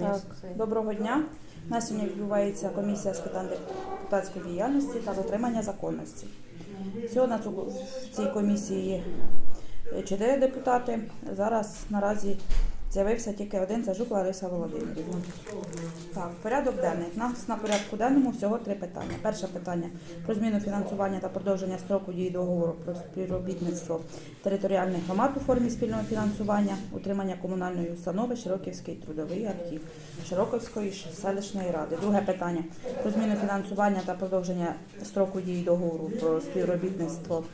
Так, доброго дня. У нас сьогодні відбувається комісія з питань депутатської діяльності та дотримання законності. Всього на цю в цій комісії є чотири депутати. Зараз наразі з'явився тільки один це Лариса Володимирівна. Так, порядок денний. Нас на порядку денному всього три питання. Перше питання про зміну фінансування та продовження строку дії договору про співробітництво територіальних громад у формі спільного фінансування, утримання комунальної установи Широківський трудовий архів Широковської селищної ради. Друге питання про зміну фінансування та продовження строку дії договору про співробітництво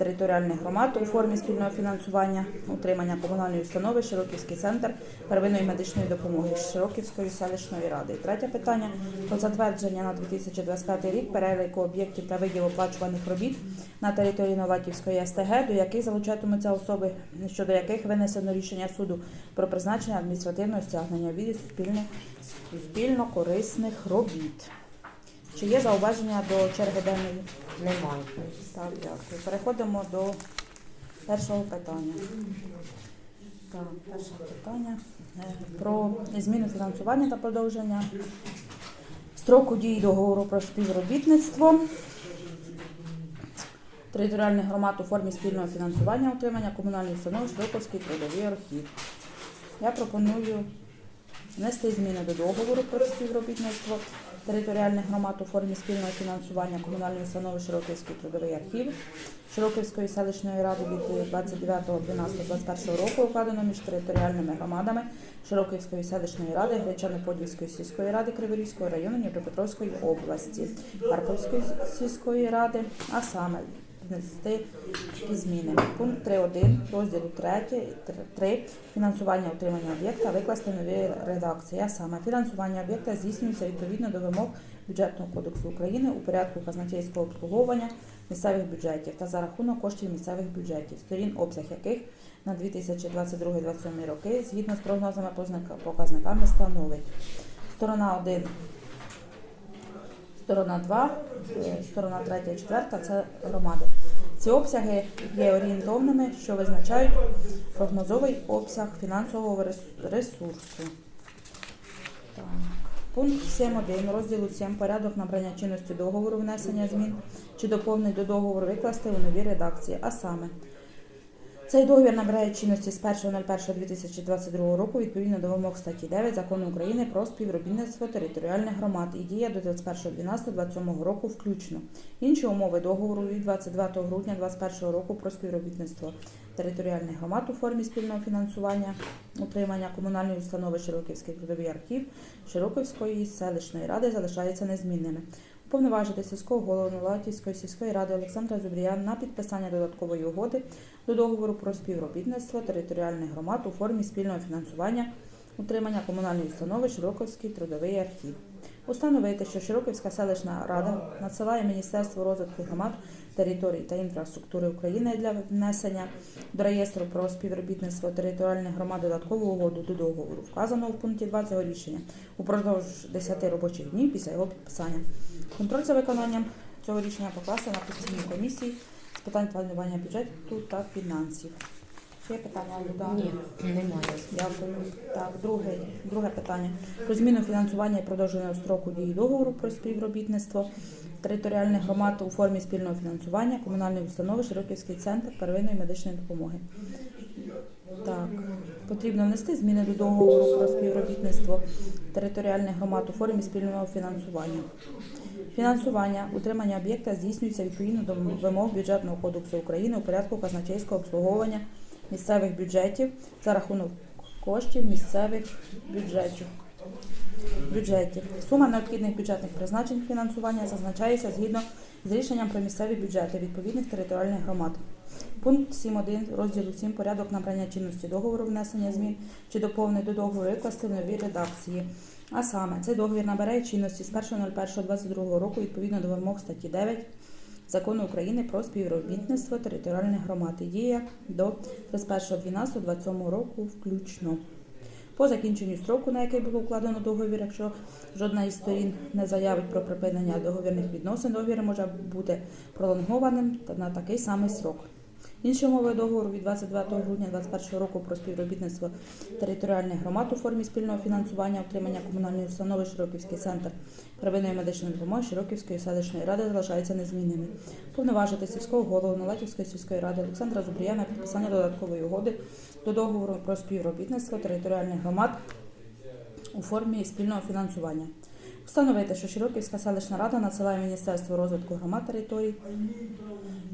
територіальних громад у формі спільного фінансування, утримання комунальної установи Широківський центр первинної медичної допомоги Широківської селищної ради. Третє питання про затвердження на 2025 рік переліку об'єктів та видів оплачуваних робіт на території Новатівської СТГ, до яких залучатимуться особи, щодо яких винесено рішення суду про призначення адміністративного стягнення від суспільно, суспільно корисних робіт. Чи є зауваження до черги денної? Немає. Так, дякую. Переходимо до першого питання. Так, перше питання е, про зміну фінансування та продовження строку дії договору про співробітництво територіальних громад у формі спільного фінансування утримання комунальної установи Широковський трудовий архів. Я пропоную внести зміни до договору про співробітництво територіальних громад у формі спільного фінансування комунальної установи Широківський трудовий архів. Широківської селищної ради від 29.12.21 року укладено між територіальними громадами Широківської селищної ради, Гречано-Подільської сільської ради Криворізького району Дніпропетровської області, Харківської сільської ради, а саме внести такі зміни. Пункт 3.1 розділу 3, 3 фінансування утримання об'єкта викласти в новій редакції. Саме фінансування об'єкта здійснюється відповідно до вимог бюджетного кодексу України у порядку казначейського обслуговування місцевих бюджетів та за рахунок коштів місцевих бюджетів, сторін обсяг яких на 2022-2027 роки згідно з прогнозами показниками становить сторона 1 Сторона 2, е, сторона 3 і 4 це громади. Ці обсяги є орієнтовними, що визначають прогнозовий обсяг фінансового ресурсу. Так. Пункт 7.1 розділу 7 порядок набрання чинності договору внесення змін чи доповнень до договору викласти у новій редакції, а саме цей договір набирає чинності з 1.01.2022 року відповідно до вимог статті 9 Закону України про співробітництво територіальних громад і діє до 21.12.27 року включно. Інші умови договору від 22 грудня 2021 року про співробітництво територіальних громад у формі спільного фінансування, утримання комунальної установи Широківський трудовий архів Широківської селищної ради залишаються незмінними. Уповноважити сільського голову Новатівської сільської ради Олександра Зубрія на підписання додаткової угоди до договору про співробітництво територіальних громад у формі спільного фінансування утримання комунальної установи Широковський трудовий архів. Установити, що Широківська селищна рада надсилає Міністерству розвитку громад, територій та інфраструктури України для внесення до реєстру про співробітництво територіальних громад додаткову угоду до договору, вказаного в пункті 2 цього рішення упродовж 10 робочих днів після його підписання. Контроль за виконанням цього рішення покласти на постійній комісії з питань планування бюджету та фінансів. Є питання Люда? Ні, немає. Дякую. Так, друге, друге питання. Про зміну фінансування і продовженого строку дії договору про співробітництво територіальних громад у формі спільного фінансування комунальної установи Широківський центр первинної медичної допомоги. Так, потрібно внести зміни до договору про співробітництво територіальних громад у формі спільного фінансування. Фінансування утримання об'єкта здійснюється відповідно до вимог бюджетного кодексу України у порядку казначейського обслуговування місцевих бюджетів за рахунок коштів місцевих бюджетів. бюджетів. Сума необхідних бюджетних призначень фінансування зазначається згідно з рішенням про місцеві бюджети відповідних територіальних громад. Пункт 7.1 розділу 7 порядок набрання чинності договору внесення змін чи доповнень до договору викласти в новій редакції. А саме, цей договір набирає чинності з 1.01.22 року відповідно до вимог статті 9 Закону України про співробітництво територіальних громад і діє до 31.12.27 року включно. По закінченню строку, на який було укладено договір, якщо жодна із сторін не заявить про припинення договірних відносин, договір може бути пролонгованим та на такий самий срок. Інші умови договору від 29 грудня 2021 року про співробітництво територіальних громад у формі спільного фінансування, отримання комунальної установи Широківський центр первинної медичної допомоги Широківської селищної ради залишаються незмінними. Повноважити сільського голову Налетівської сільської ради Олександра Зубрія на підписання додаткової угоди до договору про співробітництво територіальних громад у формі спільного фінансування. Встановити, що Широківська селищна рада надсилає Міністерству розвитку громад територій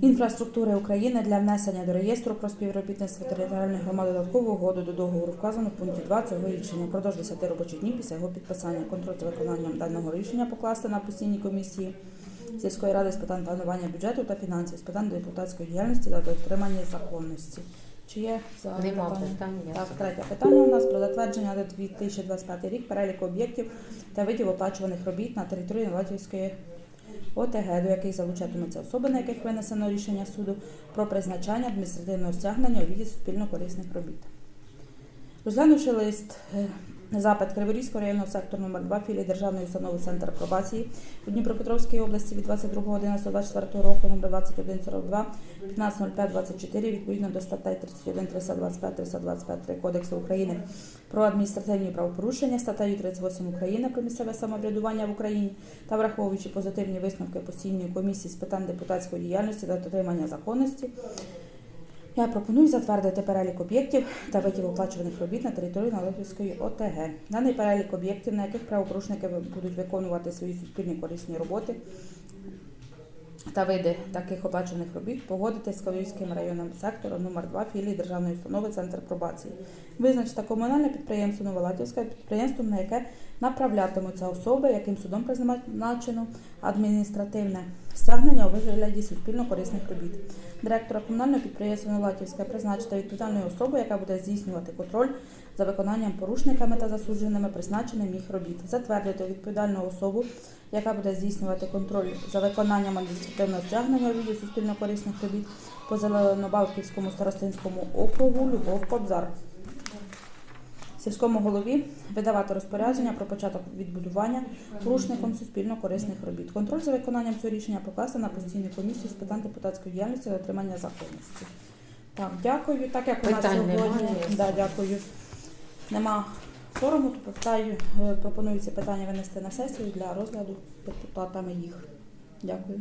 інфраструктури України для внесення до реєстру про співробітництво територіальних громад додаткову угоду до договору вказано в пункті 2 цього рішення впродовж 10 робочих днів після його підписання. Контроль за виконанням даного рішення покласти на постійній комісії сільської ради з питань планування бюджету та фінансів, з питань депутатської діяльності та дотримання законності. Чи є взагалі Нема питання? питання. Так, третє питання у нас про затвердження на 2025 рік переліку об'єктів та видів оплачуваних робіт на території Латвійської ОТГ, до яких залучатимуться особи, на яких винесено рішення суду про призначання адміністративного стягнення у віді суспільно-корисних робіт. Розглянувши лист е, запит Криворізького районного сектору номер 2 філії Державної установи Центр пробації у Дніпропетровській області від 22.11.24 року номер 2142 15.05.24 відповідно до статей 31, 325, 325 Кодексу України про адміністративні правопорушення, статтею 38 України про місцеве самоврядування в Україні та враховуючи позитивні висновки постійної комісії з питань депутатської діяльності та дотримання законності, я пропоную затвердити перелік об'єктів та видів оплачуваних робіт на території Належівської ОТГ. Даний перелік об'єктів, на яких правопорушники будуть виконувати свої суспільні корисні роботи та види таких оплачуваних робіт, погодити з Кавівським районним сектором номер 2 філії Державної установи Центр пробації. Визначити комунальне підприємство Новолатівське підприємством, на яке направлятимуться особи, яким судом призначено адміністративне стягнення у вигляді суспільно-корисних робіт. Директора комунального підприємства Новолатівське призначити відповідальною особою, яка буде здійснювати контроль за виконанням порушниками та засудженими призначенням їх робіт. Затвердити відповідальну особу, яка буде здійснювати контроль за виконанням адміністративного стягнення у віді суспільно-корисних робіт по Зеленобалківському старостинському округу Любов Кобзар. Сільському голові видавати розпорядження про початок відбудування порушником суспільно-корисних робіт. Контроль за виконанням цього рішення покласти на постійну комісію з питань депутатської діяльності та дотримання законності. Так, дякую. Так як у нас Питань сьогодні немає? да, дякую. Нема форуму, то питаю, е, пропоную ці питання винести на сесію для розгляду депутатами їх. Дякую.